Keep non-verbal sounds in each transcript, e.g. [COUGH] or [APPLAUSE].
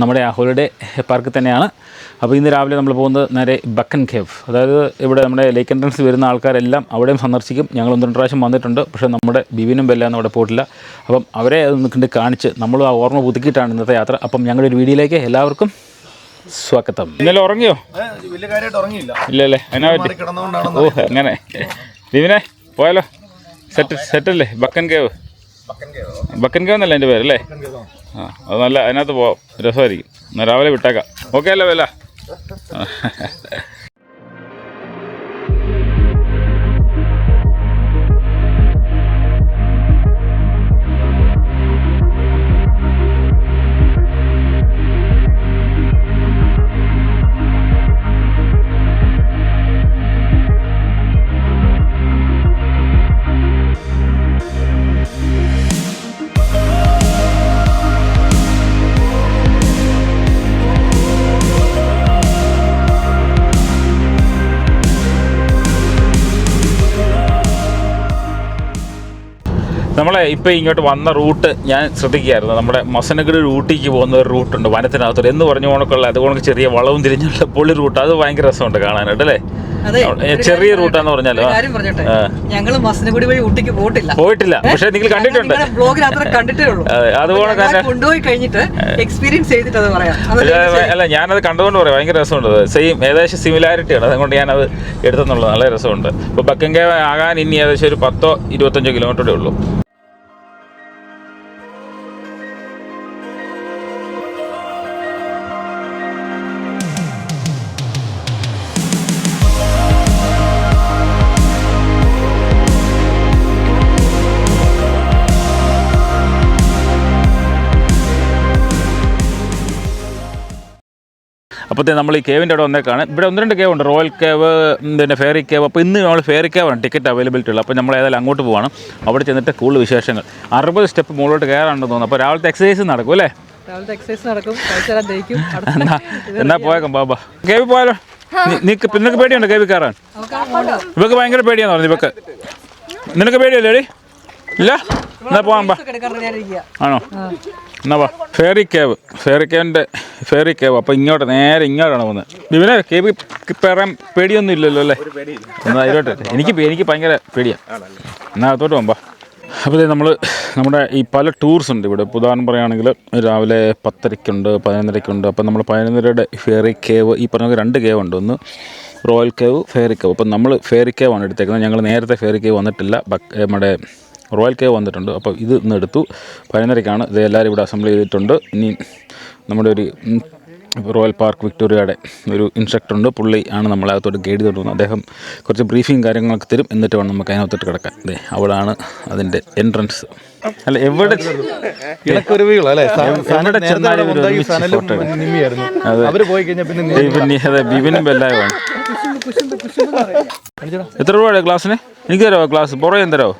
നമ്മുടെ ആ holiday park തന്നെയാണ്. അപ്പോൾ ഇന്ന് രാവിലെ നമ്മൾ പോകുന്നത് നേരെ ബക്കൻ കേവ് അതായത് ഇവിടെ നമ്മുടെ ലേക്ക് എൻട്രൻസ് വരുന്ന ആൾക്കാരെല്ലാം അവിടെയും സന്ദർശിക്കും. ഞങ്ങൾ ഒന്ന് രണ്ട് പ്രാവശ്യം വന്നിട്ടുണ്ട്. പക്ഷേ നമ്മുടെ ബിബിനും ബെല്ലാന്നും അവിടെ പോയിട്ടില്ല. അപ്പം അവരെ അതൊന്ന് കണ്ട് കാണിച്ച് നമ്മൾ ആ ഓർമ്മ പുതുക്കിയിട്ടാണ് ഇന്നത്തെ യാത്ര. അപ്പം ഞങ്ങളുടെ ഒരു വീഡിയോയിലേക്ക് എല്ലാവർക്കും സ്വാഗതം. ഇന്നലെ ഉറങ്ങിയോ? വലിയ കാര്യമായിട്ട് ഉറങ്ങിയില്ല. ഇല്ല അല്ലേ എന്നാ പറ്റി? കിടന്നുകൊണ്ടാണ് ഓ അങ്ങനെ. ബിബിനെ പോയാലോ? സെറ്റ് സെറ്റല്ലേ ബക്കൻ കേവ് ബക്കൻ കേവ് എന്നല്ല എന്റെ പേരല്ലേ? ആ അത് നല്ല അതിനകത്ത് പോവാം രസമായിരിക്കും. എന്നാൽ രാവിലെ വിട്ടേക്കാം. ഓക്കെ അല്ലേ വില? നമ്മളെ ഇപ്പോൾ ഇങ്ങോട്ട് വന്ന റൂട്ട് ഞാൻ ശ്രദ്ധിക്കുകയായിരുന്നു. നമ്മുടെ മസനഗഡ് റൂട്ടിലേക്ക് പോകുന്ന ഒരു റൂട്ടുണ്ട് വനത്തിനകത്തോട്ട്. എന്ന് പറഞ്ഞു അത് അതുകൊണ്ട് ചെറിയ വളവും തിരിഞ്ഞുള്ള പൊളി റൂട്ട്. അത് ഭയങ്കര രസമുണ്ട് കാണാനായിട്ട് അല്ലേ? ചെറിയ റൂട്ടാന്ന് പറഞ്ഞാലോ. ഞങ്ങൾ മസനഗുഡി വഴി ഊട്ടിക്ക് പോയിട്ടില്ല. പോയിട്ടില്ല. പക്ഷെ നിങ്ങൾ കണ്ടിട്ടുണ്ട്. കണ്ടിട്ടേ ഉള്ളൂ. അതുപോലെ തന്നെ- കൊണ്ടുപോയി കഴിഞ്ഞിട്ട് എക്സ്പീരിയൻസ് ചെയ്തിട്ട് അത് പറയാം. അല്ല, ഞാനത് കണ്ടുകൊണ്ട് പറയാം. ഭയങ്കര രസമുണ്ട് സെയിം ഏകദേശം സിമിലാരിറ്റി ആണ്. അതുകൊണ്ട് ഞാനത് എടുത്തെന്നുള്ളത് നല്ല രസമുണ്ട്. ഇപ്പോൾ ബക്കൻകേ ആകാൻ ഇനി ഏകദേശം ഒരു പത്തോ ഇരുപത്തഞ്ചോ കിലോമീറ്ററേ ഉള്ളൂ. അപ്പോഴത്തേ നമ്മൾ ഈ കേവിന്റെ അവിടെ വന്നേക്കാണ്. ഇവിടെ ഒന്ന് രണ്ട് കേവ് ഉണ്ട് റോയൽ കേവ് പിന്നെ ഫെയറി കേവ്. അപ്പോൾ ഇന്ന് നമ്മൾ ഫെയറി കേവാണ് ടിക്കറ്റ് അവൈലബിലിറ്റി ഉള്ളത്. അപ്പോൾ നമ്മൾ ഏതായാലും അങ്ങോട്ട് പോവാണ്. അവിടെ ചെന്നിട്ട് കൂടുതൽ വിശേഷങ്ങൾ. അറുപത് സ്റ്റെപ്പ് മുകളിലോട്ട് കയറാണെന്ന് തോന്നുന്നു. അപ്പോൾ രാവിലത്തെ എക്സസൈസ് നടക്കും അല്ലേ? രാവിലത്തെ എക്സസൈസ് നടക്കും. [LAUGHS] എന്നാ പോയേക്കാം ബാബാ. കേവി പോയാലോ? നീ- നീക്ക് നിനക്ക് പേടിയുണ്ടോ കേവി കയറാൻ ഇവക്ക് ഭയങ്കര പേടിയാന്ന് പറഞ്ഞു ഇവക്ക്. നിനക്ക് പേടിയല്ലേ ഇല്ല എന്നാ പോവാൻ പാ. ആണോ? എന്നാ പാ ഫേറി കേവ് ഫേറി കേവിന്റെ ഫേറി കേവ് അപ്പോൾ ഇങ്ങോട്ട് നേരെ ഇങ്ങോട്ടാണ് പോകുന്നത്. ഇവനെ കേവ് കയറാൻ പേടിയൊന്നും ഇല്ലല്ലോ അല്ലേ? എന്നാൽ അതിലോട്ടെ എനിക്ക് പേ- എനിക്ക് ഭയങ്കര പേടിയാണ് എന്നാൽ അകത്തോട്ട് പോകാം അപ്പോൾ നമ്മൾ നമ്മുടെ ഈ പല ടൂർസ് ഉണ്ട് ഇവിടെ. ഇപ്പോൾ ഉദാഹരണം പറയുകയാണെങ്കിൽ രാവിലെ പത്തരയ്ക്കുണ്ട് പതിനൊന്നരയ്ക്കുണ്ട്. അപ്പോൾ നമ്മൾ പതിനൊന്നരയുടെ ഫേറി കേവ് ഈ പറഞ്ഞ രണ്ട് കേവ് ഉണ്ട്. ഒന്ന് റോയൽ കേവ് ഫേറി കേവ് അപ്പം നമ്മൾ ഫേറി കേവ് ആണ് എടുത്തേക്കുന്നത്. ഞങ്ങൾ നേരത്തെ ഫേറി കേവ് വന്നിട്ടില്ല. ബക്ക് നമ്മുടെ റോയൽ കേവ് വന്നിട്ടുണ്ട്. അപ്പോൾ ഇത് ഇന്ന് എടുത്തു. പതിനൊന്നരയ്ക്കാണ് ഇത് എല്ലാവരും ഇവിടെ അസംബിൾ ചെയ്തിട്ടുണ്ട്. ഇനി നമ്മുടെ ഒരു റോയൽ പാർക്ക് വിക്ടോറിയയുടെ ഒരു ഇൻസ്ട്രക്ടർ ഉണ്ട്. പുള്ളി ആണ് നമ്മളെ അകത്തോട്ട് ഗൈഡ് ചെയ്തോണ്ട് പോകുന്നത് അദ്ദേഹം കുറച്ച് ബ്രീഫിങ് കാര്യങ്ങളൊക്കെ തരും. എന്നിട്ട് വേണം നമുക്ക് അതിനകത്തോട്ട് കിടക്കാൻ. അതെ അവിടാണ് അതിന്റെ എൻട്രൻസ് അല്ല എവിടെ ചെന്നാലും അതെ. ബിബിനും ബെല്ലായുമാണ് എത്ര രൂപയുടെ ക്ലാസ്സിന് എനിക്ക് തരാമോ ക്ലാസ് പുറകെ തരാമോ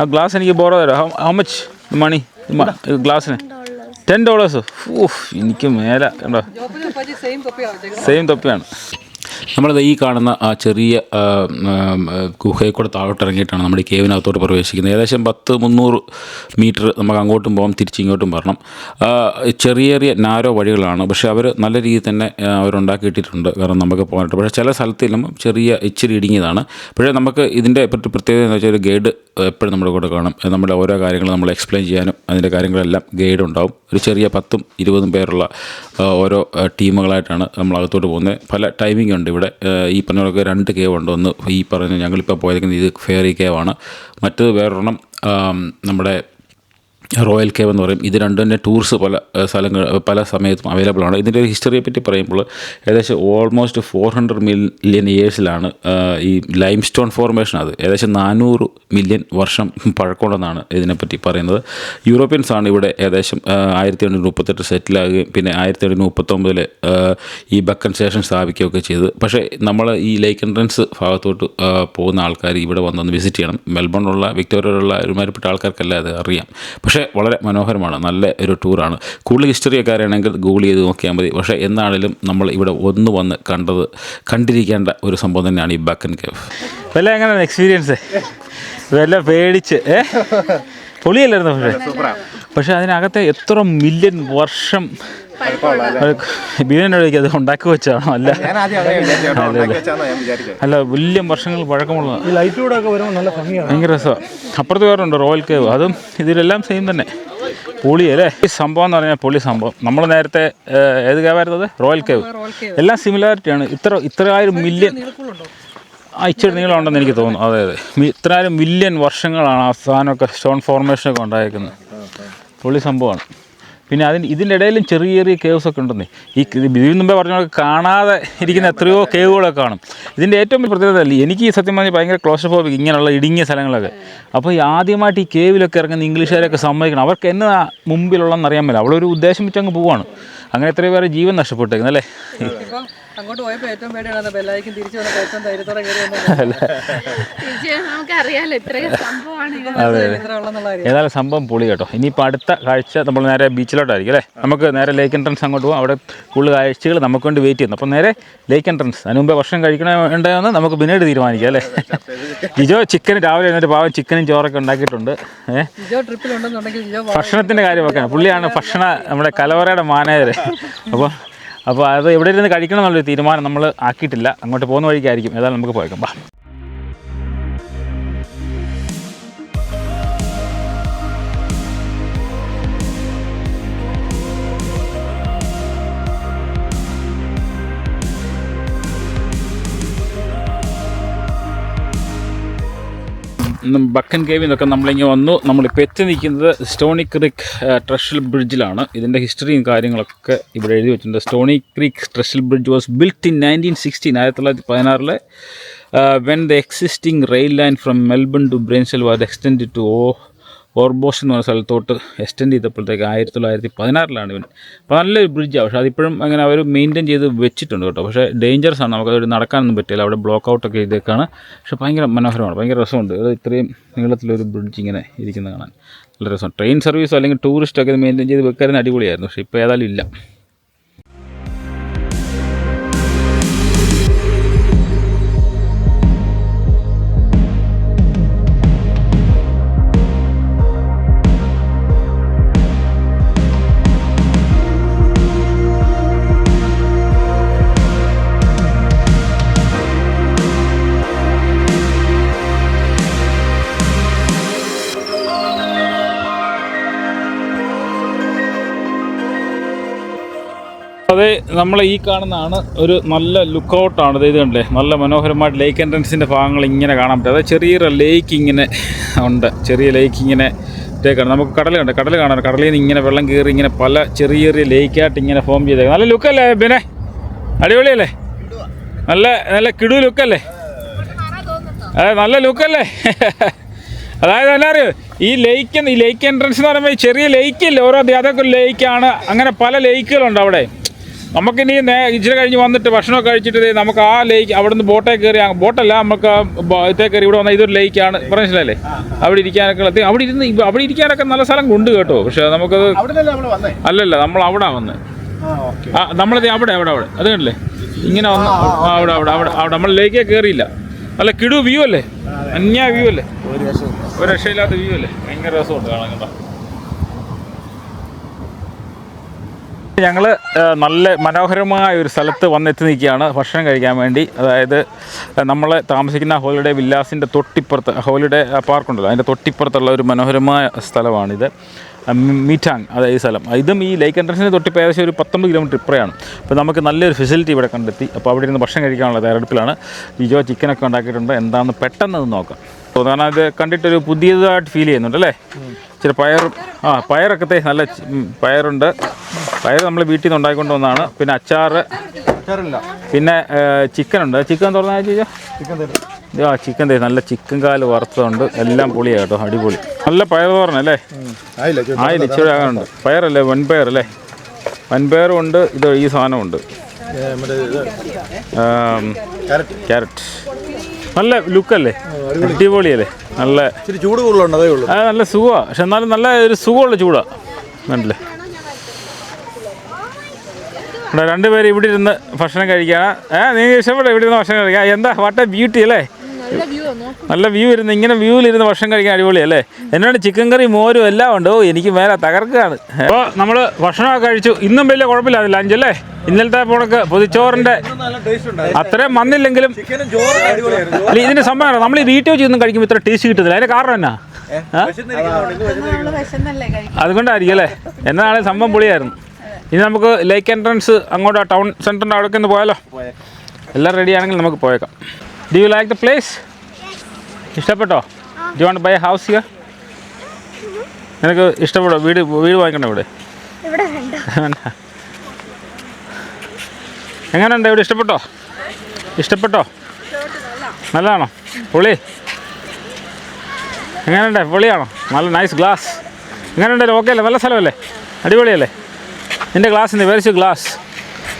ആ ഗ്ലാസ് എനിക്ക് ബോറോ തരാം ഹൗ മച്ച് മണി ഗ്ലാസ്സിന് ടെൻ ഡോളേഴ്സ് ഊഫ് എനിക്ക് മേലെ കണ്ടോ? സെയിം തൊപ്പിയാണ്. നമ്മളത് ഈ കാണുന്ന ആ ചെറിയ ഗുഹയിൽ കൂടെ താഴോട്ട് ഇറങ്ങിയിട്ടാണ് നമ്മുടെ ഈ കേവിനകത്തോട്ട് പ്രവേശിക്കുന്നത്. ഏകദേശം പത്ത് മുന്നൂറ് മീറ്റർ നമുക്ക് അങ്ങോട്ടും പോകാം തിരിച്ച് ഇങ്ങോട്ടും വരണം. ചെറിയ ചെറിയ നാരോ വഴികളാണ്. പക്ഷേ അവർ നല്ല രീതിയിൽ തന്നെ അവരുണ്ടാക്കിയിട്ടിട്ടുണ്ട് കാരണം നമുക്ക് പോകാനായിട്ട്. പക്ഷേ ചില സ്ഥലത്തെല്ലാം ചെറിയ ഇച്ചിരി ഇടുങ്ങിയതാണ്. പക്ഷേ നമുക്ക് ഇതിന്റെ പ്രത്യേകത എന്ന് വെച്ചാൽ ഒരു ഗൈഡ് എപ്പോഴും നമ്മുടെ കൂടെ കാണും. നമ്മുടെ ഓരോ കാര്യങ്ങൾ നമ്മൾ എക്സ്പ്ലെയിൻ ചെയ്യാനും അതിന്റെ കാര്യങ്ങളെല്ലാം ഗൈഡ് ഉണ്ടാവും. ഒരു ചെറിയ പത്തും ഇരുപതും പേരുള്ള ഓരോ ടീമുകളായിട്ടാണ് നമ്മൾ അകത്തോട്ട് പോകുന്നത്. പല ടൈമിംഗ് ഉണ്ട്. ഇവിടെ ഈ പറഞ്ഞ രണ്ട് കേവ് ഉണ്ട്. ഒന്ന് ഈ പറഞ്ഞ ഞങ്ങളിപ്പോൾ പോയിരിക്കുന്നത് ഇത് ഫെയറി കേവാണ് മറ്റത് വേറൊരെണ്ണം നമ്മുടെ റോയൽ കേവ് എന്ന് പറയും. ഇത് രണ്ടും തന്നെ ടൂർസ് പല സ്ഥലങ്ങൾ പല സമയത്തും അവൈലബിൾ ആണ്. ഇതിന്റെ ഒരു ഹിസ്റ്ററിയെ പറ്റി പറയുമ്പോൾ ഏകദേശം ഓൾമോസ്റ്റ് ഫോർ ഹൺഡ്രഡ് മില്യൺ ഇയേഴ്സിലാണ് ഈ ലൈം സ്റ്റോൺ ഫോർമേഷൻ അത്. ഏകദേശം നാനൂറ് മില്യൺ വർഷം പഴക്കമുണ്ടെന്നാണ് ഇതിനെപ്പറ്റി പറയുന്നത്. യൂറോപ്യൻസ് ആണ് ഇവിടെ ഏകദേശം ആയിരത്തി എണ്ണൂറ്റി മുപ്പത്തെട്ട് സെറ്റിലാകുകയും പിന്നെ ആയിരത്തി എണ്ണൂറ്റി മുപ്പത്തൊമ്പതിൽ ഈ ബക്കൻ സ്റ്റേഷൻ സ്ഥാപിക്കുകയൊക്കെ ചെയ്ത് പക്ഷേ നമ്മൾ ഈ ലേക്ക് എൻട്രൻസ് ഭാഗത്തോട്ട് പോകുന്ന ആൾക്കാർ ഇവിടെ വന്നൊന്ന് വിസിറ്റ് ചെയ്യണം. മെൽബണിലുള്ള വിക്ടോറിയയിലുള്ള ഒരുമാതിരിപ്പെട്ട ആൾക്കാർക്കല്ല അത് അറിയാം. പക്ഷേ വളരെ മനോഹരമാണ്. നല്ല ഒരു ടൂറാണ് കൂടുതൽ ഹിസ്റ്ററിയൊക്കെ അറിയണമെങ്കിൽ ഗൂഗിൾ ചെയ്ത് നോക്കിയാൽ മതി. പക്ഷേ എന്നാണേലും നമ്മൾ ഇവിടെ ഒന്ന് വന്ന് കണ്ടത് കണ്ടിരിക്കേണ്ട ഒരു സംഭവം തന്നെയാണ് ഈ ബാക്കൻ കേവ് വല്ല എങ്ങനെയാണ് എക്സ്പീരിയൻസ് വല്ല പേടിച്ച് ഏ? പൊളിയല്ലായിരുന്നു? പക്ഷേ പക്ഷേ അതിനകത്തെ എത്ര മില്യൺ വർഷം ബിരിയാണി അത് ഉണ്ടാക്കി വെച്ചാണോ? അല്ല. അല്ല വലിയ വർഷങ്ങൾ പഴക്കമുള്ള ഈ ലൈറ്റ് കൂടെ വരുമ്പോൾ നല്ല ഭംഗിയാണ്. ഭയങ്കര രസമാണ് അപ്പുറത്ത് വേറുണ്ട് റോയൽ കേവ് അതും ഇതിലെല്ലാം സെയിം തന്നെ. പൊളി അല്ലേ? ഈ സംഭവം എന്ന് പറഞ്ഞാൽ പൊളി സംഭവം. നമ്മൾ നേരത്തെ ഏത് കേവായിരുന്നത് റോയൽ കേവ് എല്ലാം സിമിലാരിറ്റി എല്ലാം സിമിലാരിറ്റിയാണ് ഇത്ര ഇത്രയായിരം മില്യൺ ഇച്ചിരി നീളമുണ്ടെന്ന് എനിക്ക് തോന്നുന്നു. അതെ അതെ. ഇത്രയായിരം മില്യൺ വർഷങ്ങളാണ് ആ സാധനമൊക്കെ സ്റ്റോൺ ഫോർമേഷനൊക്കെ ഉണ്ടായിരിക്കുന്നത് പൊളി സംഭവമാണ്. പിന്നെ അതിന് ഇതിന്റെ ഇടയിലും ചെറിയ ചെറിയ കേവ്സ് ഒക്കെ ഉണ്ടെന്നേ. ഈ ഇതിന് മുമ്പേ പറഞ്ഞ കാണാതെ ഇരിക്കുന്ന എത്രയോ കേവുകളൊക്കെ കാണും. ഇതിന്റെ ഏറ്റവും പ്രത്യേകത അല്ലേ എനിക്ക് ഈ സത്യം പറഞ്ഞാൽ ഭയങ്കര ക്ലോസ്ട്രോഫോബിക് ഇങ്ങനെയുള്ള ഇടുങ്ങിയ സ്ഥലങ്ങളൊക്കെ. അപ്പോൾ ഈ ആദ്യമായിട്ട് ഈ കേവിലൊക്കെ ഇറങ്ങുന്ന ഇംഗ്ലീഷുകാരൊക്കെ സമ്മതിക്കണം. അവർക്ക് എന്ന മുമ്പിലുള്ളതെന്ന് അറിയാൻ പറ്റില്ല അവളൊരു ഉദ്ദേശം വെച്ച് അങ്ങ് പോവാണ്. അങ്ങനെ എത്രയോ പേരെ ജീവൻ നഷ്ടപ്പെട്ടേക്കുന്നത് അല്ലേ അങ്ങോട്ട് പോയപ്പോൾ ഏറ്റവും പേടിയാണ് ബെല്ലായിക്കും തിരിച്ചു വന്നപ്പോൾ ഏറ്റവും ധൈര്യത്തോടെ കയറി നമുക്കറിയാലോ ഇത്രയും സംഭവമാണ് ഏതായാലും സംഭവം പൊളി കേട്ടോ. ഇനിയിപ്പോൾ അടുത്ത കാഴ്ച നമ്മൾ നേരെ ബീച്ചിലോട്ടായിരിക്കും അല്ലേ? നമുക്ക് നേരെ ലേക്ക് എൻട്രൻസ് അങ്ങോട്ട് പോകും അവിടെ കൂടുതൽ കാഴ്ചകൾ നമുക്ക് വേണ്ടി വെയിറ്റ് ചെയ്യുന്നു. അപ്പോൾ നേരെ ലേക്ക് എൻട്രൻസ് അതിന് മുമ്പേ ഭക്ഷണം കഴിക്കണോ ഉണ്ടോയെന്ന് നമുക്ക് പിന്നീട് തീരുമാനിക്കാം അല്ലേ? ജിജോ ചിക്കൻ രാവിലെ എന്നിട്ട് പാവം ചിക്കനും ചോറൊക്കെ ഉണ്ടാക്കിയിട്ടുണ്ട്. ഭക്ഷണത്തിന്റെ കാര്യമൊക്കെയാണ് പുള്ളിയാണ് ഭക്ഷണ നമ്മുടെ കലവറയുടെ മാനേജർ അപ്പോൾ അപ്പോൾ അത് എവിടെ ഇരുന്ന് കഴിക്കണം എന്നുള്ളൊരു തീരുമാനം നമ്മൾ ആക്കിയിട്ടില്ല. അങ്ങോട്ട് പോകുന്ന വഴിക്കായിരിക്കും. ഏതായാലും നമുക്ക് പോയേക്കാം. ബാ. ബക്കൻ കേവിൽ നിന്നൊക്കെ നമ്മളിങ്ങനെ വന്നു. നമ്മളിപ്പോൾ എത്തി നിൽക്കുന്നത് സ്റ്റോണി ക്രീക്ക് ട്രഷൽ ബ്രിഡ്ജിലാണ്. ഇതിന്റെ ഹിസ്റ്ററിയും കാര്യങ്ങളൊക്കെ ഇവിടെ എഴുതി വെച്ചിട്ടുണ്ട്. Stony Creek trestle bridge was built in nineteen sixteen ആയിരത്തി തൊള്ളായിരത്തി പതിനാറിലെ when the existing rail line from Melbourne to Bairnsdale was extend to oh Orbost എന്ന് പറഞ്ഞ സ്ഥലത്തോട്ട് എക്സ്റ്റെൻഡ് ചെയ്തപ്പോഴത്തേക്ക് ആയിരത്തി തൊള്ളായിരത്തി പതിനാറിലാണ് ഇവൻ. അപ്പോൾ നല്ലൊരു ബ്രിഡ്ജാണ് പക്ഷേ അതിപ്പോഴും അങ്ങനെ അവർ മെയിന്റെയിൻ ചെയ്ത് വെച്ചിട്ടുണ്ട് കേട്ടോ. പക്ഷേ ഡേഞ്ചറസ് ആണ്. നമുക്കത് നടക്കാനൊന്നും പറ്റില്ല. അവിടെ ബ്ലോക്ക് ഔട്ടൊക്കെ ചെയ്തേക്കാണ്. പക്ഷേ ഭയങ്കര മനോഹരമാണ്. ഭയങ്കര രസമുണ്ട്. അത് ഇത്രയും നീളത്തിലൊരു ബ്രിഡ്ജ് ഇങ്ങനെ ഇരിക്കുന്നത് കാണാൻ. നല്ല രസമാണ് ട്രെയിൻ സർവീസോ അല്ലെങ്കിൽ ടൂറിസ്റ്റൊക്കെ മെയിന്റെയിൻ ചെയ്ത് വെക്കാനും അടിപൊളിയായിരുന്നു. പക്ഷേ ഇപ്പോൾ ഏതായാലും ഇല്ല. അതെ നമ്മൾ ഈ കാണുന്നതാണ് ഒരു നല്ല ലുക്ക് ഔട്ടാണ് ഇത് കണ്ടില്ലേ? നല്ല മനോഹരമായിട്ട് ലേക്ക് എൻട്രൻസിന്റെ ഭാഗങ്ങൾ ഇങ്ങനെ കാണാൻ പറ്റും. അതായത് ചെറിയൊരു ലേക്ക് ഇങ്ങനെ ഉണ്ട്. ചെറിയ ലേക്ക് ഇങ്ങനെ ഇട്ടേക്കാണ് നമുക്ക് കടൽ കണ്ട് കടൽ കാണാൻ കടലിൽ നിന്ന് ഇങ്ങനെ വെള്ളം കയറി ഇങ്ങനെ പല ചെറിയ ചെറിയ ലേക്കായിട്ട് ഇങ്ങനെ ഫോം ചെയ്തേക്കാം. നല്ല ലുക്കല്ലേ പിന്നെ അടിപൊളിയല്ലേ? നല്ല നല്ല കിടു ലുക്കല്ലേ അതെ നല്ല ലുക്കല്ലേ അതായത് അറിയോ? ഈ ലേക്ക് ഈ ലേക്ക് എൻട്രൻസ് എന്ന് പറയുമ്പോൾ ചെറിയ ലേക്കില്ല ഓരോ അതൊക്കെ ലേക്കാണ് അങ്ങനെ പല ലേക്കുകളുണ്ട് അവിടെ. നമുക്കിനി നേ ഇച്ചിരി കഴിഞ്ഞ് വന്നിട്ട് ഭക്ഷണമൊക്കെ കഴിച്ചിട്ട് നമുക്ക് ആ ലേക്ക് അവിടെ നിന്ന് ബോട്ടേ കയറി ബോട്ടല്ല നമുക്ക് ഇതേ കയറി ഇവിടെ വന്നാൽ ഇതൊരു ലേക്കാണ്. മനസ്സിലല്ലേ അവിടെ ഇരിക്കാനൊക്കെ ഉള്ളത് അവിടെ ഇരുന്ന് അവിടെ ഇരിക്കാനൊക്കെ നല്ല സ്ഥലം കൊണ്ട് കേട്ടോ. പക്ഷേ നമുക്കത് അല്ലല്ല നമ്മൾ അവിടെ വന്ന്. ആ നമ്മളത് അവിടെ അവിടെ അവിടെ. അത് കണ്ടില്ലേ? ഇങ്ങനെ വന്ന് അവിടെ അവിടെ അവിടെ അവിടെ. നമ്മൾ ലേക്കേ കയറിയില്ല. നല്ല കിടു വ്യൂ അല്ലേ? അന്യ വ്യൂ അല്ലേ? ഒരു രക്ഷയില്ലാത്ത വ്യൂ അല്ലേ? ഭയങ്കര രസമുണ്ട് കാണാൻ കേട്ടോ ഞങ്ങൾ നല്ല മനോഹരമായ ഒരു സ്ഥലത്ത് വന്നെത്തി നിൽക്കുകയാണ് ഭക്ഷണം കഴിക്കാൻ വേണ്ടി. അതായത് നമ്മൾ താമസിക്കുന്ന ഹോളിഡേ വില്ലാസിന്റെ തൊട്ടിപ്പുറത്ത് ഹോളിഡേ പാർക്കുണ്ടല്ലോ അതിന്റെ തൊട്ടിപ്പുറത്തുള്ള ഒരു മനോഹരമായ സ്ഥലമാണിത്. മീറ്റാങ് അതായത് ഈ സ്ഥലം. ഇതും ഈ ലേക്ക് എൻട്രൻസിന് തൊട്ടിപ്പോൾ ഏകദേശം ഒരു പത്തൊമ്പത് കിലോമീറ്റർ ഇപ്പുറയാണ്. അപ്പോൾ നമുക്ക് നല്ലൊരു ഫെസിലിറ്റി ഇവിടെ കണ്ടെത്തി. അപ്പോൾ അവിടെ ഇരുന്ന് ഭക്ഷണം കഴിക്കാനുള്ള തയ്യാറെടുപ്പിലാണ്. ജിജോ ചിക്കനൊക്കെ ഉണ്ടാക്കിയിട്ടുണ്ട്. എന്താണെന്ന് പെട്ടെന്ന് അത് നോക്കാം. അപ്പോൾ കാരണം ഇത് കണ്ടിട്ടൊരു പുതിയതായിട്ട് ഫീൽ ചെയ്യുന്നുണ്ട് അല്ലേ? ഇച്ചിരി പയർ ആ പയറൊക്കെ നല്ല പയറുണ്ട്. പയർ നമ്മൾ വീട്ടിൽ നിന്ന് ഉണ്ടാക്കിക്കൊണ്ട് വന്നതാണ്. പിന്നെ അച്ചാർ അച്ചാറില്ല. പിന്നെ ചിക്കൻ ഉണ്ട്. ചിക്കൻ ചിക്കൻ തരും. ആ ചിക്കൻ തേ നല്ല ചിക്കൻ കാൽ വറുത്തതുണ്ട്. എല്ലാം പൊളിയാണ് കേട്ടോ അടിപൊളി. നല്ല പയർ തോറണല്ലേ ആയില്ല? ഇച്ചിരി ആകാനുണ്ട്. പയറല്ലേ വൻപയർ അല്ലേ? വൻപയറും ഉണ്ട് ഇത് ഈ സാധനമുണ്ട് ക്യാരറ്റ്. നല്ല ലുക്കല്ലേ അടിപൊളിയല്ലേ? നല്ല ചൂട് കൂടുതലുണ്ട് അതേ ഉള്ളൂ. ആ നല്ല സുഖമാണ് പക്ഷെ എന്നാലും നല്ല ഒരു സുഖമുള്ള ചൂടാണ് വേണ്ടല്ലേ ഇവിടെ രണ്ടുപേരും ഇവിടെ ഇരുന്ന് ഭക്ഷണം കഴിക്കാണ് ഏ നീ ഇഷ്ടപ്പെട്ടോ ഇവിടെ ഇരുന്ന് ഭക്ഷണം കഴിക്കാം. എന്താ? വാട്ട് എ ബ്യൂട്ടി അല്ലേ? നല്ല വ്യൂ ഇരുന്ന് ഇങ്ങനെ വ്യൂവിലിരുന്ന് ഭക്ഷണം കഴിക്കാൻ അടിപൊളിയല്ലേ? എന്നോട് ചിക്കൻ കറി മോരും എല്ലാം ഉണ്ട്. ഓ എനിക്ക് മേലെ തകർക്കുകയാണ്. അപ്പോൾ നമ്മൾ ഭക്ഷണമൊക്കെ കഴിച്ചു. ഇന്നും വലിയ കുഴപ്പമില്ല ലഞ്ച് അല്ലേ? ഇന്നലത്തെ പോണക്ക് പൊതിച്ചോറിന്റെ അത്രയും വന്നില്ലെങ്കിലും അല്ല ഇതിന്റെ സംഭവം നമ്മൾ ഈ വീട്ടിൽ വെച്ച് ഇന്നും കഴിക്കുമ്പോൾ ഇത്ര ടേസ്റ്റ് കിട്ടുന്നില്ല അതിന്റെ കാരണം എന്നാ? അതുകൊണ്ടായിരിക്കും അല്ലേ? എന്നാണ് സംഭവം പൊളിയായിരുന്നു. ഇനി നമുക്ക് ലേക്ക് എൻട്രൻസ് അങ്ങോട്ട് ടൗൺ സെന്ററിന്റെ അവിടേക്ക് ഒന്ന് പോയാലോ? എല്ലാം റെഡി ആണെങ്കിൽ നമുക്ക് പോയേക്കാം. Do you like the place ഇഷ്ടപ്പെട്ടോ? You want buy house here നിനക്ക് ഇഷ്ടപ്പെടോ വീട് വീട് വാങ്ങിക്കണ്ടോ ഇവിടെ. [LAUGHS] എങ്ങനെയുണ്ട് ഇവിടെ ഇഷ്ടപ്പെട്ടോ? ഇഷ്ടപ്പെട്ടോ? നല്ലതാണോ? പൊളി? എങ്ങനെയുണ്ട് പുളിയാണോ? നല്ല നൈസ് ഗ്ലാസ് എങ്ങനെയുണ്ട് ഓക്കെ അല്ലേ? നല്ല സ്ഥലമല്ലേ? അടിപൊളിയല്ലേ? നിന്റെ ഗ്ലാസ് വേരിച്ച് ഗ്ലാസ്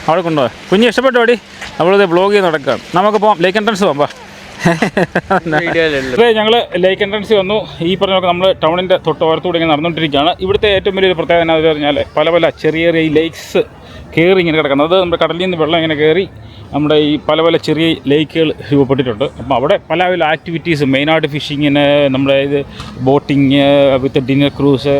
അവിടെ കൊണ്ടുപോയി. കുഞ്ഞ് ഇഷ്ടപ്പെട്ടു അടി? അവളിത് ബ്ലോഗ് ചെയ്ത് നടക്കുകയാണ് നമുക്ക് പോകാം ലേക്ക് എൻട്രൻസ് പോകാം ഞങ്ങൾ ലേക്ക് എൻട്രൻസ് വന്നു. ഈ പറഞ്ഞ നമ്മൾ ടൗണിന്റെ തൊട്ട് ഓരത്തൂടെ ഇങ്ങനെ നടന്നുകൊണ്ടിരിക്കുകയാണ് ഇവിടുത്തെ ഏറ്റവും വലിയൊരു പ്രത്യേകത എന്നാന്ന് പറഞ്ഞാൽ പല പല ചെറിയ ചെറിയ ലേക്സ് കയറി ഇങ്ങനെ കിടക്കുന്നത്. അത് നമ്മുടെ കടലിൽ നിന്ന് വെള്ളം ഇങ്ങനെ കയറി നമ്മുടെ ഈ പല പല ചെറിയ ലേക്കുകൾ രൂപപ്പെട്ടിട്ടുണ്ട്. അപ്പോൾ അവിടെ പല പല ആക്ടിവിറ്റീസ് മെയിനായിട്ട് ഫിഷിങ്ങിന് നമ്മുടെ ഇത് ബോട്ടിങ് വിത്ത് ഡിന്നർ ക്രൂസ്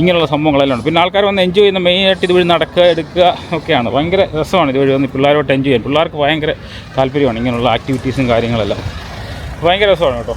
ഇങ്ങനെയുള്ള സംഭവങ്ങളെല്ലാം ഉണ്ട്. പിന്നെ ആൾക്കാർ വന്ന് എൻജോയ് ചെയ്യുന്ന മെയിനായിട്ട് ഇതുവഴി നടക്കുക എടുക്കുക ഒക്കെയാണ്. ഭയങ്കര രസമാണ് ഇതുവഴി വന്ന് പിള്ളേരോട്ട് എൻജോയ് ചെയ്യാൻ. പിള്ളേർക്ക് ഭയങ്കര താല്പര്യമാണ് ഇങ്ങനെയുള്ള ആക്ടിവിറ്റീസും കാര്യങ്ങളെല്ലാം. ഭയങ്കര രസമാണ് കേട്ടോ.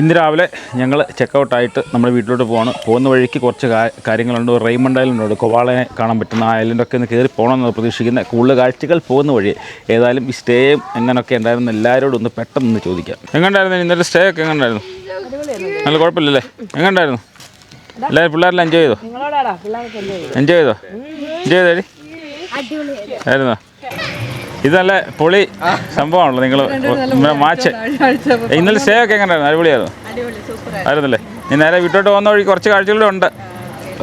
ഇന്ന് രാവിലെ ഞങ്ങൾ ചെക്കൗട്ടായിട്ട് നമ്മുടെ വീട്ടിലോട്ട് പോവാണ്. പോകുന്ന വഴിക്ക് കുറച്ച് കാര്യങ്ങളുണ്ട്. റെയ്മണ്ട് ഐലൻഡുണ്ട് കോവാളനെ കാണാൻ പറ്റുന്ന ഐലൻഡൊക്കെ ഒന്ന് കയറി പോകണമെന്ന് പ്രതീക്ഷിക്കുന്ന. കൂടുതൽ കാഴ്ചകൾ പോകുന്ന വഴി ഏതായാലും ഈ സ്റ്റേയും എങ്ങനെയൊക്കെ ഉണ്ടായിരുന്നു എല്ലാവരോടും ഒന്ന് പെട്ടെന്ന് ചോദിക്കാം. എങ്ങനെയുണ്ടായിരുന്നു ഇന്നത്തെ സ്റ്റേ ഒക്കെ എങ്ങനെയുണ്ടായിരുന്നു? നല്ല കുഴപ്പമില്ലല്ലേ? എങ്ങനെയുണ്ടായിരുന്നു? എല്ലാവരും പിള്ളേരെല്ലാം എൻജോയ് ചെയ്തോ? എൻജോയ് ചെയ്തോ? എൻജോയ് ചെയ്തോ? ആയിരുന്നോ? ഇത് നല്ല പൊളി സംഭവമാണല്ലോ നിങ്ങൾ മാച്ച്. ഇന്നലെ സ്റ്റേ ഒക്കെ എങ്ങനെയായിരുന്നു അടിപൊളിയായിരുന്നു ആയിരുന്നല്ലേ? ഇനി നേരെ വിട്ടോട്ട് പോകുന്ന വഴി കുറച്ച് കാഴ്ചകളുണ്ട്.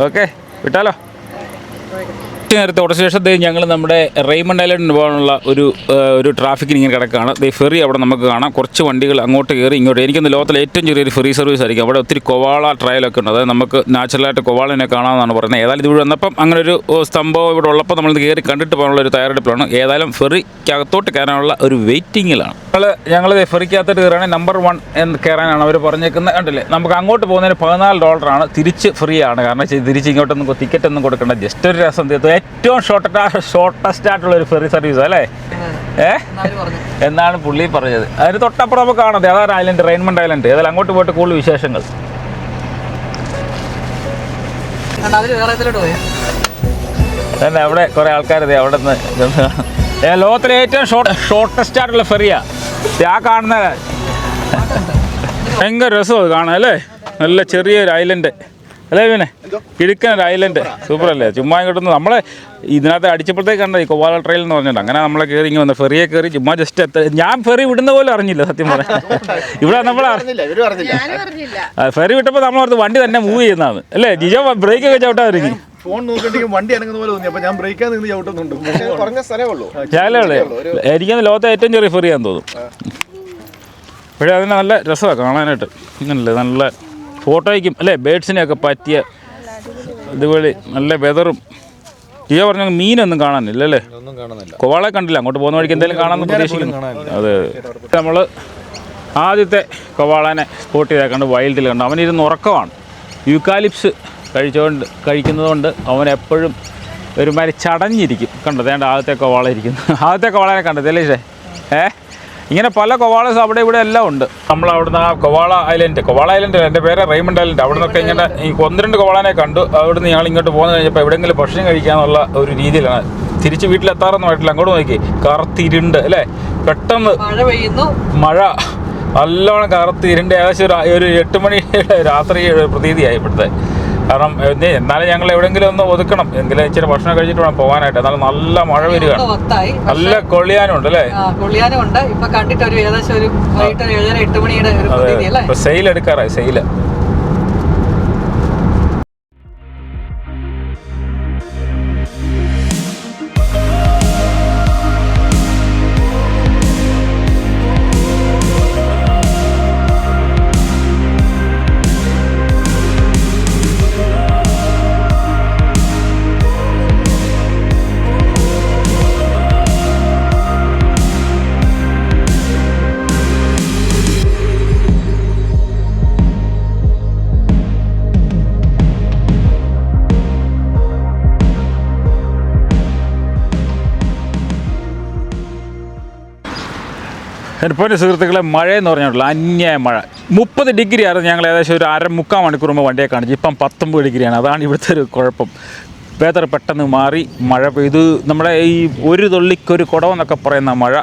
ഓക്കെ. വിട്ടാലോ? നേരത്തെ ഉടച്ച ശേഷം ഞങ്ങൾ നമ്മുടെ റെയ്മണ്ട് ഐലൻഡിന് പോകാനുള്ള ഒരു ഒരു ട്രാഫിക്കിന് ഇങ്ങനെ കിടക്കുകയാണ്. ദേ ഫെറി അവിടെ നമുക്ക് കാണാം. കുറച്ച് വണ്ടികൾ അങ്ങോട്ട് കയറി ഇങ്ങോട്ട്. എനിക്കൊന്ന് ലോകത്തിലെ ഏറ്റവും ചെറിയൊരു ഫെറി സർവീസ് ആയിരിക്കും. അവിടെ ഒത്തിരി കൊവാള ട്രയലൊക്കെ ഉണ്ട്. അതായത് നമുക്ക് നാച്ചുറലായിട്ട് കൊവാളിനെ കാണാമെന്നാണ് പറയുന്നത്. ഏതായാലും ഇത് വന്നപ്പം അങ്ങനെ ഒരു സംഭവം ഇവിടെ ഉള്ളപ്പോൾ നമ്മൾ കയറി കണ്ടിട്ട് പോകാനുള്ള ഒരു തയ്യാറെടുപ്പിലാണ് ഏതായാലും ഫെറിക്കകത്തോട്ട് കയറാനുള്ള ഒരു വെയിറ്റിങ്ങിലാണ് ഞങ്ങൾ ഞങ്ങൾ ഫെറിക്കകത്തോട്ട് കയറുകയാണെങ്കിൽ നമ്പർ വൺ എന്ന് കയറാനാണ് അവർ പറഞ്ഞേക്കുന്നത്. കണ്ടില്ലേ? നമുക്ക് അങ്ങോട്ട് പോകുന്നതിന് പതിനാല് ഡോളറാണ് തിരിച്ച് ഫ്രീ ആണ്. കാരണം തിരിച്ച് ഇങ്ങോട്ടൊന്നും ടിക്കറ്റ് ഒന്നും കൊടുക്കേണ്ട. ജസ്റ്റ് ഒരു രസം. തീർത്ത്. ഏറ്റവും ഷോർട്ടസ്റ്റ് ഷോർട്ടസ്റ്റ് ആയിട്ടുള്ള ഒരു ഫെറി സർവീസ് അല്ലേ? ഏ? എന്നാണ് പുള്ളി പറഞ്ഞത്. അതിന് തൊട്ടപ്പുറം നമുക്ക് കാണാതെ അതാണ് ഐലൻഡ് റെയിൻമണ്ട് ഐലൻഡ് ഏതായാലും അങ്ങോട്ട് പോയിട്ട് കൂടുതൽ വിശേഷങ്ങൾ. തന്നെ അവിടെ കുറെ ആൾക്കാർ അവിടെ നിന്ന് ലോകത്തിലെ ഏറ്റവും ഷോർട്ട് ഷോർട്ടസ്റ്റ് ആയിട്ടുള്ള ഫെറിയാ ആ കാണുന്ന ഭയങ്കര രസമാണ് കാണാൻ അല്ലേ? നല്ല ചെറിയൊരു ഐലൻഡ് അല്ലേ പിന്നെ കിഴക്കൻ ഒരു ഐലൻഡ് സൂപ്പർ അല്ലേ ചുമ്മാ ഇങ്ങോട്ട് നമ്മളെ ഇതിനകത്ത് അടിച്ചപ്പോഴത്തേക്ക് കണ്ട ഈ കൊവാല ട്രെയിൽ എന്ന് പറഞ്ഞിട്ട്? അങ്ങനെ നമ്മളെ കയറി ഇങ്ങനെ വന്ന് ഫെറിയെ കയറി ചുമ്മാ ജസ്റ്റ് എത്ത ഞാൻ ഫെറി വിടുന്ന പോലും അറിഞ്ഞില്ല സത്യം പറയാം [LAUGHS] ഇവിടെ നമ്മൾ ഫെറി വിട്ടപ്പോൾ നമ്മൾ ഓർത്ത് വണ്ടി തന്നെ മൂവ് ചെയ്യുന്നതാണ്. അല്ലേ ജിജോ ബ്രേക്ക് ഒക്കെ ചവിട്ടാതിരിക്കും. ഫോൺ വണ്ടി അനങ്ങുന്ന പോലെ തോന്നി. അപ്പൊ ഞാൻ ബ്രേക്കാൻ നിന്ന് ചവിട്ടുന്നുണ്ട്. കുറഞ്ഞ എനിക്കൊന്ന് ലോകത്തെ ഏറ്റവും ചെറിയ ഫെറിയാന്ന് തോന്നുന്നു. പക്ഷേ അതിന് നല്ല രസമാണ് കാണാനായിട്ട്. ഇങ്ങനല്ലേ നല്ല ഫോട്ടോയ്ക്കും അല്ലേ ബേഡ്സിനെയൊക്കെ പറ്റിയ ഇതുപോലെ നല്ല വെതറും. ജിയോ പറഞ്ഞ മീനൊന്നും കാണാനില്ല അല്ലേ? കോവാളെ കണ്ടില്ല അങ്ങോട്ട് പോകുന്ന വഴിക്ക് എന്തെങ്കിലും കാണാമെന്ന് പ്രതീക്ഷിക്കുന്നു. അതെ നമ്മൾ ആദ്യത്തെ കൊവാളനെ സ്പോട്ട് ചെയ്തേക്കണ്ട് വൈൽഡിൽ കണ്ട് അവനിരുന്ന് ഉറക്കമാണ്. യൂക്കാലിപ്സ് കഴിച്ചുകൊണ്ട് കഴിക്കുന്നതുകൊണ്ട് അവൻ എപ്പോഴും ഒരുമാതിരി ചടഞ്ഞിരിക്കും. കണ്ടോ ഏണ്ട ആദ്യത്തെ കൊവാള ഇരിക്കുന്നു. ആദ്യത്തെ കൊവാളനെ കണ്ടത് അല്ലേ ഏ? ഇങ്ങനെ പല കൊവാളസ് അവിടെ ഇവിടെ എല്ലാം ഉണ്ട്. നമ്മൾ അവിടുന്ന് ആ കൊവാള ഐലൻഡ് കൊവാള ഐലൻഡ് എന്റെ പേര് റെയ്മണ്ട് ഐലൻഡ്. അവിടെ നിന്നൊക്കെ ഇങ്ങനെ ഈ ഒന്ന് രണ്ട് കൊവാളനെ കണ്ടു. അവിടുന്ന് ഞങ്ങൾ ഇങ്ങോട്ട് പോകുന്ന കഴിഞ്ഞപ്പോൾ എവിടെയെങ്കിലും ഭക്ഷണം കഴിക്കാന്നുള്ള ഒരു രീതിയിലാണ്. തിരിച്ച് വീട്ടിലെത്താറൊന്നും ആയിട്ടില്ല. അങ്ങോട്ട് നോക്കി. കറുത്തിരുണ്ട് അല്ലേ? പെട്ടെന്ന് മഴ പെയ്യുന്നു. മഴ. നല്ലോണം കറുത്തിരുണ്ട്. ഏകദേശം ഒരു ഒരു എട്ട് മണിയുടെ രാത്രി പ്രതീതിയായി ഇവിടുത്തെ കാരണം എന്നാലും ഞങ്ങൾ എവിടെയെങ്കിലും ഒന്ന് ഒതുക്കണം. എങ്കിലും ഇച്ചിരി ഭക്ഷണം കഴിച്ചിട്ട് വേണം പോകാനായിട്ട്. എന്നാലും നല്ല മഴ വരികയാണ്. നല്ല കൊള്ളിയാനും ഉണ്ട് അല്ലേ കൊള്ളിയാനുണ്ട് കൊള്ളിയാനും ഉണ്ട് ഇപ്പൊ കണ്ടിട്ട് ഒരു ഏകദേശം ഒരു വൈകിട്ട് ഒരു ഏഴര എട്ട് മണിയുടെ സെയിൽ എടുക്കാറായി സെയിൽ എന്റെ സുഹൃത്തുക്കളെ മഴ എന്ന് പറഞ്ഞിട്ടുള്ള അന്യായ മഴ. മുപ്പത് ഡിഗ്രി ആയിരുന്നു ഞങ്ങൾ ഏകദേശം ഒരു അര മുക്കാൽ മണിക്കൂർ മുമ്പ് വണ്ടിയെ കാണിച്ചു. ഇപ്പം പത്തൊമ്പത് ഡിഗ്രിയാണ്. അതാണ് ഇവിടുത്തെ ഒരു കുഴപ്പം. വേദർ പെട്ടെന്ന് മാറി മഴ പെയ്തു. നമ്മുടെ ഈ ഒരു തുള്ളിക്കൊരു കുടവെന്നൊക്കെ പറയുന്ന മഴ.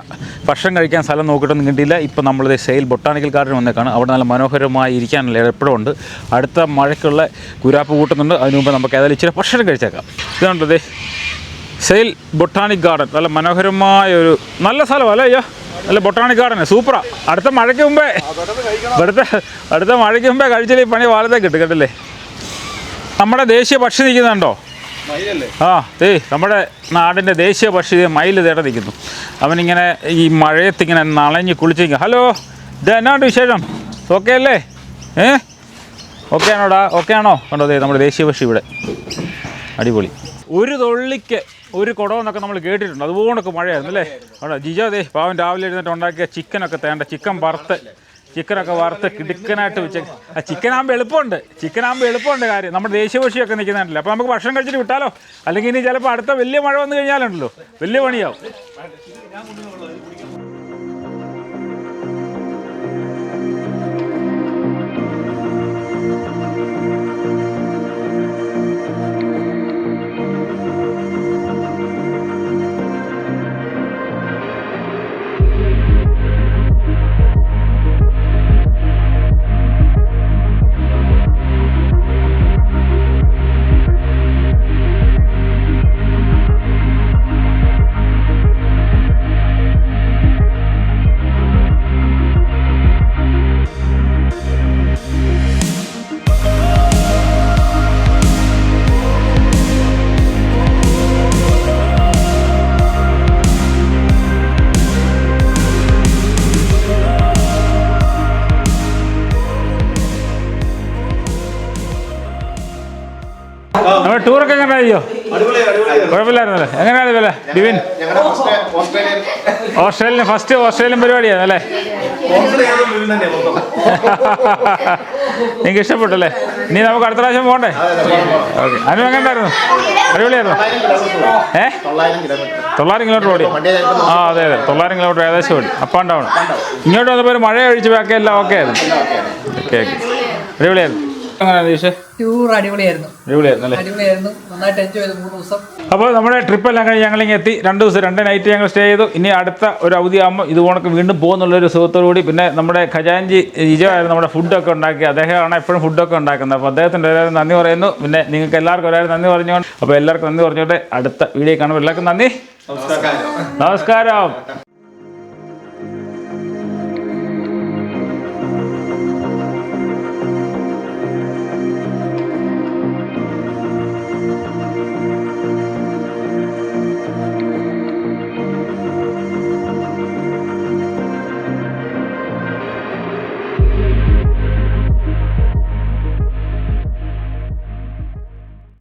ഭക്ഷണം കഴിക്കാൻ സ്ഥലം നോക്കിയിട്ടൊന്നും കിട്ടിയില്ല. ഇപ്പം നമ്മളിത് സെയിൽ ബൊട്ടാണിക്കൽ ഗാർഡൻ വന്നേക്കാണ്. അവിടെ നല്ല മനോഹരമായി ഇരിക്കാനുള്ള എപ്പോഴും ഉണ്ട്. അടുത്ത മഴയ്ക്കുള്ള കുരാപ്പ് കൂട്ടുന്നുണ്ട്. അതിന് മുമ്പ് നമുക്ക് ഏതായാലും ഇച്ചിരി ഭക്ഷണം കഴിച്ചേക്കാം. ഇതുണ്ടത് സെയിൽ ബൊട്ടാണിക് ഗാർഡൻ. നല്ല മനോഹരമായ ഒരു നല്ല സ്ഥലമല്ലേ അയ്യോ? നല്ല ബൊട്ടാണിക് ഗാർഡൻ സൂപ്പറാ. അടുത്ത മഴയ്ക്ക് മുമ്പേ. അടുത്ത അടുത്ത മഴയ്ക്ക് മുമ്പേ കഴിച്ചാൽ ഈ പണി വാലത്തെ കിട്ടും കേട്ടില്ലേ? നമ്മുടെ ദേശീയ പക്ഷി നിൽക്കുന്നുണ്ടോ? ആ ഏയ് നമ്മുടെ നാടിന്റെ ദേശീയ പക്ഷി മയിൽ തേടെ നിൽക്കുന്നു. അവനിങ്ങനെ ഈ മഴയത്ത് ഇങ്ങനെ നളഞ്ഞ് കുളിച്ചിരിക്കും. ഹലോ ഇത് എന്നാണ്ട് വിശേഷം? ഓക്കെ അല്ലേ? ഏ? ഓക്കെ ആണോടാ? ഓക്കെ ആണോ? കണ്ടോ അതെ നമ്മുടെ ദേശീയ പക്ഷി ഇവിടെ. അടിപൊളി. ഒരു തൊള്ളിക്ക് ഒരു കുടമെന്നൊക്കെ നമ്മൾ കേട്ടിട്ടുണ്ട്. അതുപോലൊക്കെ മഴയായിരുന്നു അല്ലേ? അവിടെ ജിജോ ദേ പാവൻ രാവിലെ എഴുന്നേറ്റ് ഉണ്ടാക്കിയ ചിക്കനൊക്കെ തേണ്ട ചിക്കൻ വറുത്ത് ചിക്കനൊക്കെ വറുത്ത് കിടുക്കനായിട്ട് വെച്ച് ആ ചിക്കൻ ആകുമ്പോൾ എളുപ്പമുണ്ട് ചിക്കൻ ആകുമ്പോൾ എളുപ്പമുണ്ട് കാര്യം. നമ്മുടെ ദേശീയപക്ഷിയൊക്കെ നിൽക്കുന്നുണ്ടല്ലോ. അപ്പോൾ നമുക്ക് ഭക്ഷണം കഴിച്ചിട്ട് വിട്ടാലോ? അല്ലെങ്കിൽ ഇനി ചിലപ്പോൾ അടുത്ത വലിയ മഴ വന്നു കഴിഞ്ഞാലുണ്ടല്ലോ. വലിയ പണിയാവും. ടൂറൊക്കെ എങ്ങനെ അയ്യോ കുഴപ്പമില്ലായിരുന്നല്ലേ? എങ്ങനെയാണ് വില Divin Australia first Australian first Australian പരിപാടിയാണ് അല്ലേ? [LAUGHS] നിങ്ങൾക്ക് ഇഷ്ടപ്പെട്ടല്ലേ? ഇനി നമുക്ക് അടുത്ത പ്രാവശ്യം പോകണ്ടേ ഓക്കെ. അതിന് എങ്ങനെയായിരുന്നു അടിപൊളിയായിരുന്നു? ഏ? തൊള്ളായിരം കിലോമീറ്റർ. ഓടി. ആ അതെ അതെ. തൊള്ളായിരം കിലോമീറ്റർ ഏകദേശം ഓടി. അപ്പ് ആൻഡ് ഡൗൺ ഇങ്ങോട്ട് വന്നപ്പോൾ ഒരു മഴ ഒഴിച്ച് ബാക്കി എല്ലാം ഓക്കെ ആയിരുന്നു. ഓക്കെ ഓക്കെ അടിപൊളിയായിരുന്നു. എങ്ങനെയാണ് ദീക്ഷേ ടൂർ അടിപൊളിയായിരുന്നു. അടിപൊളിയായിരുന്നു അല്ലേ? അടിപൊളിയായിരുന്നു. നന്നായിട്ട് എൻജോയ് ചെയ്തു മൂന്ന് ദിവസം. അപ്പോൾ നമ്മുടെ ട്രിപ്പ് എല്ലാം കഴിഞ്ഞ് ഞങ്ങളിങ്ങനെ എത്തി. രണ്ട് ദിവസം രണ്ട് നൈറ്റ് ഞങ്ങൾ സ്റ്റേ ചെയ്തു. ഇനി അടുത്ത ഒരു അവധി ആകുമ്പോൾ ഇത് കണക്ക് വീണ്ടും പോകുന്നുള്ളൊരു സുഖത്തോടുകൂടി പിന്നെ നമ്മുടെ ഖജാൻജി ഇജയായിരുന്നു നമ്മുടെ ഫുഡൊക്കെ ഉണ്ടാക്കി അദ്ദേഹമാണ് എപ്പോഴും ഫുഡൊക്കെ ഉണ്ടാക്കുന്നത്. അപ്പോൾ അദ്ദേഹത്തിന്റെ എല്ലാവരും നന്ദി പറയുന്നു. പിന്നെ നിങ്ങൾക്ക് എല്ലാവർക്കും എല്ലാവരും നന്ദി പറഞ്ഞുകൊണ്ട്. അപ്പോൾ എല്ലാവർക്കും നന്ദി പറഞ്ഞോട്ടെ അടുത്ത വീഡിയോ കാണുമ്പോൾ എല്ലാവർക്കും നന്ദി. നമസ്കാരം. നമസ്കാരം.